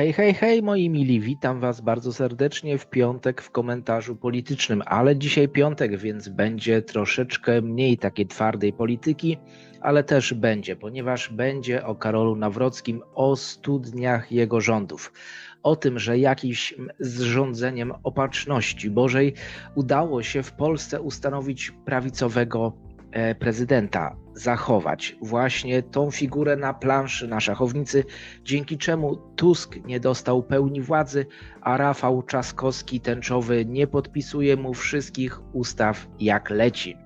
Hej, hej, hej, moi mili, witam Was bardzo serdecznie w piątek w komentarzu politycznym, ale dzisiaj piątek, więc będzie troszeczkę mniej takiej twardej polityki, ale też będzie, ponieważ będzie o Karolu Nawrockim, o studniach jego rządów. O tym, że jakimś zrządzeniem opatrzności Bożej udało się w Polsce ustanowić prawicowego E, prezydenta zachować właśnie tą figurę na planszy na szachownicy, dzięki czemu Tusk nie dostał pełni władzy, a Rafał Trzaskowski tęczowy nie podpisuje mu wszystkich ustaw jak leci.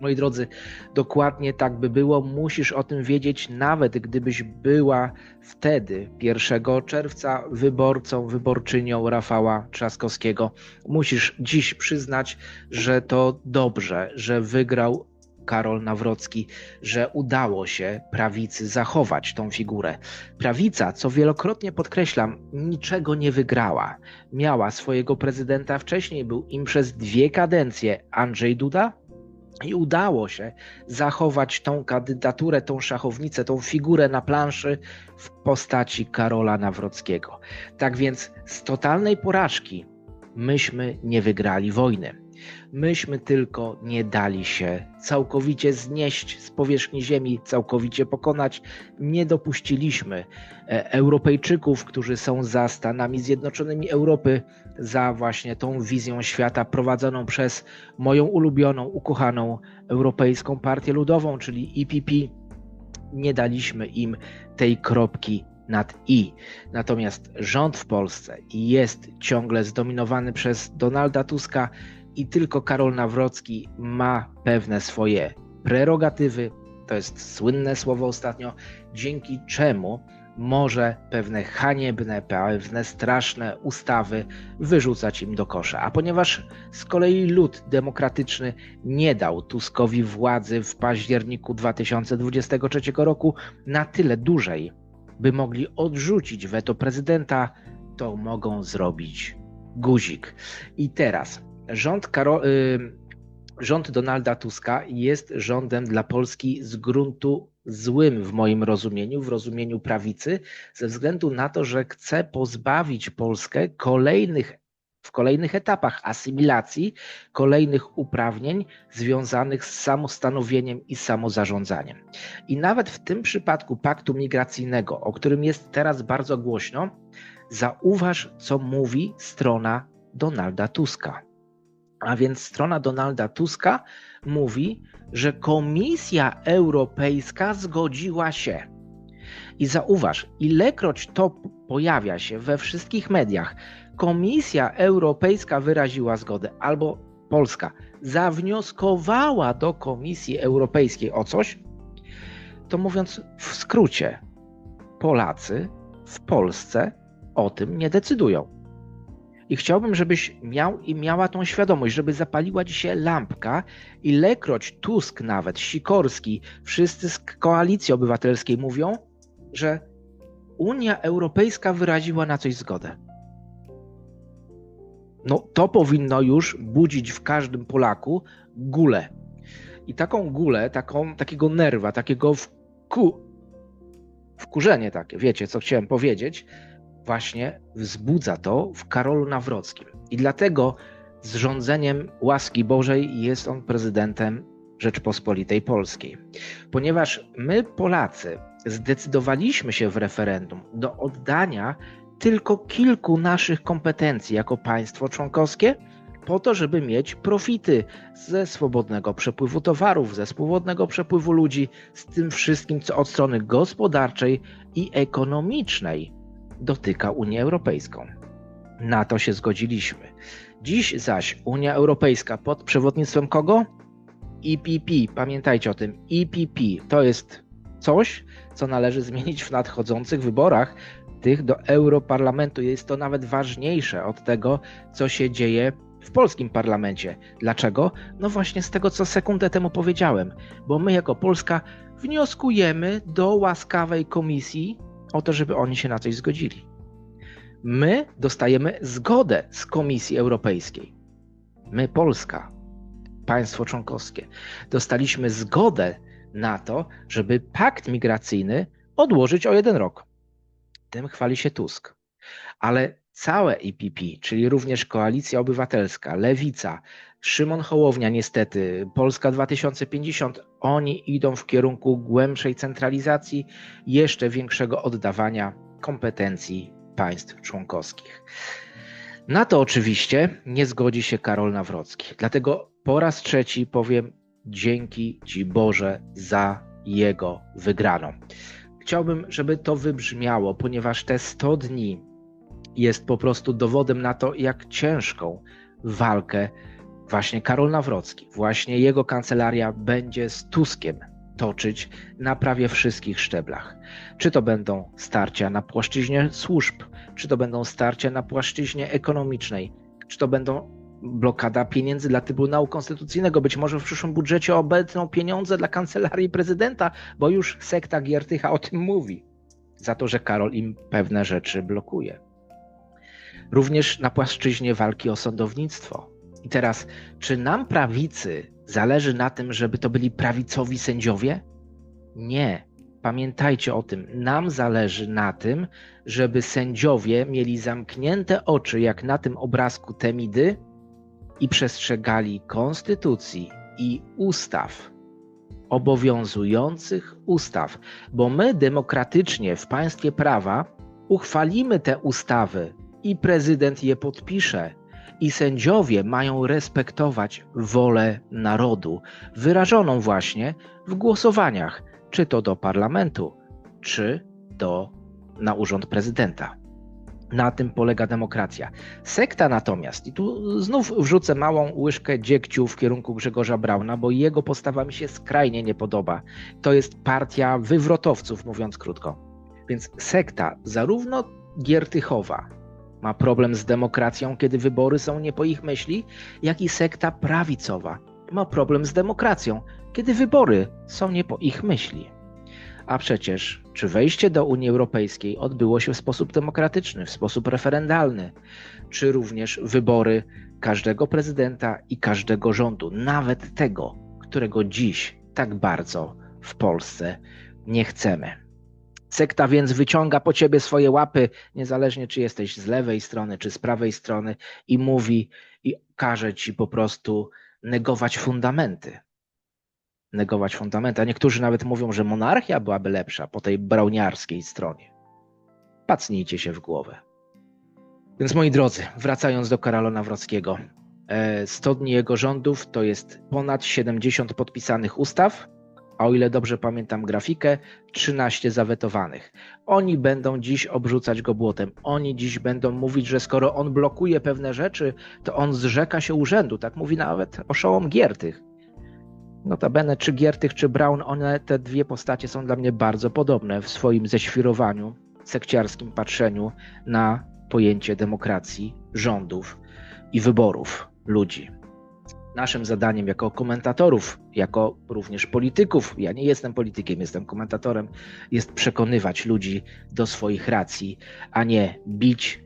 Moi drodzy, dokładnie tak by było. Musisz o tym wiedzieć, nawet gdybyś była wtedy, 1 czerwca, wyborcą, wyborczynią Rafała Trzaskowskiego. Musisz dziś przyznać, że to dobrze, że wygrał Karol Nawrocki, że udało się prawicy zachować tą figurę. Prawica, co wielokrotnie podkreślam, niczego nie wygrała. Miała swojego prezydenta wcześniej, był im przez dwie kadencje Andrzej Duda, i udało się zachować tą kandydaturę, tą szachownicę, tą figurę na planszy w postaci Karola Nawrockiego. Tak więc z totalnej porażki myśmy nie wygrali wojny. Myśmy tylko nie dali się całkowicie znieść z powierzchni Ziemi, całkowicie pokonać. Nie dopuściliśmy e, Europejczyków, którzy są za Stanami Zjednoczonymi Europy, za właśnie tą wizją świata prowadzoną przez moją ulubioną, ukochaną Europejską Partię Ludową, czyli EPP. Nie daliśmy im tej kropki nad i. Natomiast rząd w Polsce jest ciągle zdominowany przez Donalda Tuska i tylko Karol Nawrocki ma pewne swoje prerogatywy. To jest słynne słowo ostatnio, dzięki czemu może pewne haniebne, pewne straszne ustawy wyrzucać im do kosza. A ponieważ z kolei lud demokratyczny nie dał Tuskowi władzy w październiku 2023 roku na tyle dłużej, by mogli odrzucić weto prezydenta, to mogą zrobić guzik. I teraz rząd, Karo, y, rząd Donalda Tuska jest rządem dla Polski z gruntu złym w moim rozumieniu, w rozumieniu prawicy, ze względu na to, że chce pozbawić Polskę kolejnych w kolejnych etapach asymilacji, kolejnych uprawnień związanych z samostanowieniem i samozarządzaniem. I nawet w tym przypadku paktu migracyjnego, o którym jest teraz bardzo głośno, zauważ, co mówi strona Donalda Tuska. A więc strona Donalda Tuska mówi, że Komisja Europejska zgodziła się. I zauważ, ilekroć to pojawia się we wszystkich mediach, Komisja Europejska wyraziła zgodę, albo Polska zawnioskowała do Komisji Europejskiej o coś, to mówiąc w skrócie, Polacy w Polsce o tym nie decydują. I chciałbym, żebyś miał i miała tą świadomość, żeby zapaliła ci się lampka, ilekroć Tusk nawet, Sikorski, wszyscy z koalicji obywatelskiej mówią, że Unia Europejska wyraziła na coś zgodę. No to powinno już budzić w każdym Polaku gulę. I taką gulę, taką, takiego nerwa, takiego wku, wkurzenie takie, wiecie co chciałem powiedzieć, właśnie wzbudza to w Karolu Nawrockim. I dlatego z rządzeniem łaski Bożej jest on prezydentem Rzeczpospolitej Polskiej. Ponieważ my, Polacy, zdecydowaliśmy się w referendum do oddania tylko kilku naszych kompetencji jako państwo członkowskie, po to, żeby mieć profity ze swobodnego przepływu towarów, ze swobodnego przepływu ludzi, z tym wszystkim, co od strony gospodarczej i ekonomicznej dotyka Unię Europejską. Na to się zgodziliśmy. Dziś zaś Unia Europejska pod przewodnictwem kogo? EPP, pamiętajcie o tym. EPP to jest coś, co należy zmienić w nadchodzących wyborach tych do Europarlamentu. Jest to nawet ważniejsze od tego, co się dzieje w polskim parlamencie. Dlaczego? No właśnie z tego, co sekundę temu powiedziałem, bo my jako Polska wnioskujemy do łaskawej komisji o to, żeby oni się na coś zgodzili. My dostajemy zgodę z Komisji Europejskiej. My, Polska, państwo członkowskie, dostaliśmy zgodę na to, żeby pakt migracyjny odłożyć o jeden rok. Tym chwali się Tusk. Ale całe EPP, czyli również Koalicja Obywatelska, Lewica, Szymon Hołownia, niestety, Polska 2050, oni idą w kierunku głębszej centralizacji, jeszcze większego oddawania kompetencji państw członkowskich. Na to oczywiście nie zgodzi się Karol Nawrocki. Dlatego po raz trzeci powiem dzięki Ci Boże za jego wygraną. Chciałbym, żeby to wybrzmiało, ponieważ te 100 dni jest po prostu dowodem na to, jak ciężką walkę właśnie Karol Nawrocki, właśnie jego kancelaria będzie z Tuskiem toczyć na prawie wszystkich szczeblach. Czy to będą starcia na płaszczyźnie służb, czy to będą starcia na płaszczyźnie ekonomicznej, czy to będą blokada pieniędzy dla Trybunału Konstytucyjnego. Być może w przyszłym budżecie obecną pieniądze dla kancelarii prezydenta, bo już sekta Giertycha o tym mówi, za to, że Karol im pewne rzeczy blokuje. Również na płaszczyźnie walki o sądownictwo. I teraz, czy nam prawicy zależy na tym, żeby to byli prawicowi sędziowie? Nie. Pamiętajcie o tym. Nam zależy na tym, żeby sędziowie mieli zamknięte oczy, jak na tym obrazku Temidy, i przestrzegali konstytucji i ustaw, obowiązujących ustaw, bo my demokratycznie w państwie prawa uchwalimy te ustawy i prezydent je podpisze. I sędziowie mają respektować wolę narodu, wyrażoną właśnie w głosowaniach, czy to do parlamentu, czy do na urząd prezydenta. Na tym polega demokracja. Sekta natomiast, i tu znów wrzucę małą łyżkę dziegciu w kierunku Grzegorza Brauna, bo jego postawa mi się skrajnie nie podoba. To jest partia wywrotowców, mówiąc krótko. Więc sekta, zarówno Giertychowa, ma problem z demokracją, kiedy wybory są nie po ich myśli, jak i sekta prawicowa ma problem z demokracją, kiedy wybory są nie po ich myśli. A przecież, czy wejście do Unii Europejskiej odbyło się w sposób demokratyczny, w sposób referendalny, czy również wybory każdego prezydenta i każdego rządu, nawet tego, którego dziś tak bardzo w Polsce nie chcemy. Sekta więc wyciąga po ciebie swoje łapy, niezależnie czy jesteś z lewej strony, czy z prawej strony, i mówi i każe ci po prostu negować fundamenty negować fundamenty. A niektórzy nawet mówią, że monarchia byłaby lepsza po tej brauniarskiej stronie. Pacnijcie się w głowę. Więc moi drodzy, wracając do Karola Nawrockiego, 100 e, dni jego rządów to jest ponad 70 podpisanych ustaw, a o ile dobrze pamiętam grafikę, 13 zawetowanych. Oni będą dziś obrzucać go błotem. Oni dziś będą mówić, że skoro on blokuje pewne rzeczy, to on zrzeka się urzędu. Tak mówi nawet oszołom Giertych. Notabene, czy Giertych, czy Brown, one, te dwie postacie są dla mnie bardzo podobne w swoim ześwirowaniu, sekciarskim patrzeniu na pojęcie demokracji, rządów i wyborów ludzi. Naszym zadaniem jako komentatorów, jako również polityków, ja nie jestem politykiem, jestem komentatorem, jest przekonywać ludzi do swoich racji, a nie bić,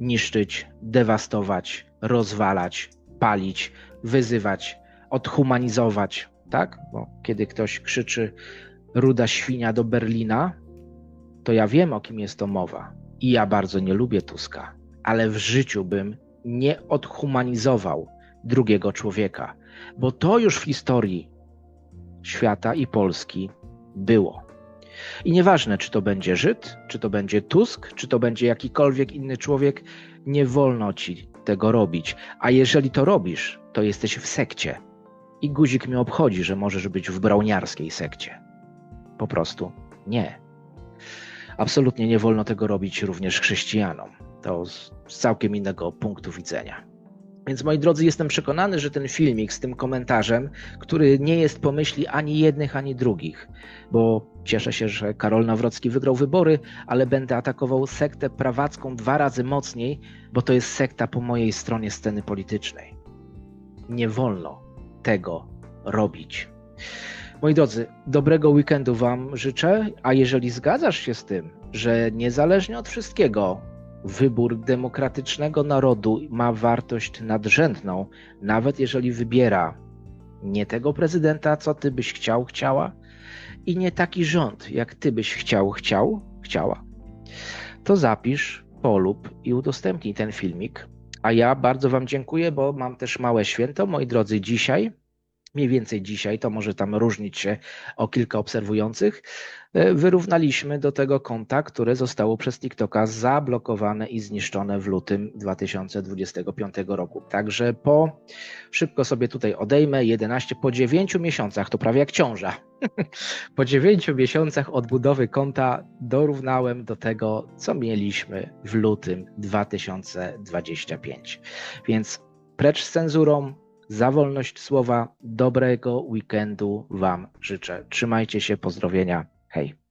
niszczyć, dewastować, rozwalać, palić, wyzywać, odhumanizować, tak? Bo kiedy ktoś krzyczy ruda świnia do Berlina, to ja wiem, o kim jest to mowa. I ja bardzo nie lubię Tuska, ale w życiu bym nie odhumanizował drugiego człowieka, bo to już w historii świata i Polski było. I nieważne, czy to będzie Żyd, czy to będzie Tusk, czy to będzie jakikolwiek inny człowiek, nie wolno ci tego robić. A jeżeli to robisz, to jesteś w sekcie i guzik mnie obchodzi, że możesz być w brauniarskiej sekcie. Po prostu nie. Absolutnie nie wolno tego robić również chrześcijanom. To z całkiem innego punktu widzenia. Więc moi drodzy, jestem przekonany, że ten filmik z tym komentarzem, który nie jest pomyśli ani jednych, ani drugich, bo cieszę się, że Karol Nawrocki wygrał wybory, ale będę atakował sektę prawacką dwa razy mocniej, bo to jest sekta po mojej stronie sceny politycznej. Nie wolno tego robić. Moi drodzy, dobrego weekendu Wam życzę, a jeżeli zgadzasz się z tym, że niezależnie od wszystkiego, wybór demokratycznego narodu ma wartość nadrzędną, nawet jeżeli wybiera nie tego prezydenta, co ty byś chciał, chciała, i nie taki rząd, jak ty byś chciał, chciał, chciała, to zapisz polub i udostępnij ten filmik. A ja bardzo Wam dziękuję, bo mam też małe święto, moi drodzy, dzisiaj mniej więcej dzisiaj, to może tam różnić się o kilka obserwujących, e, wyrównaliśmy do tego konta, które zostało przez TikToka zablokowane i zniszczone w lutym 2025 roku. Także po, szybko sobie tutaj odejmę, 11 po 9 miesiącach, to prawie jak ciąża. po 9 miesiącach odbudowy konta dorównałem do tego, co mieliśmy w lutym 2025. Więc precz z cenzurą, za wolność słowa. Dobrego weekendu Wam życzę. Trzymajcie się, pozdrowienia. Hej.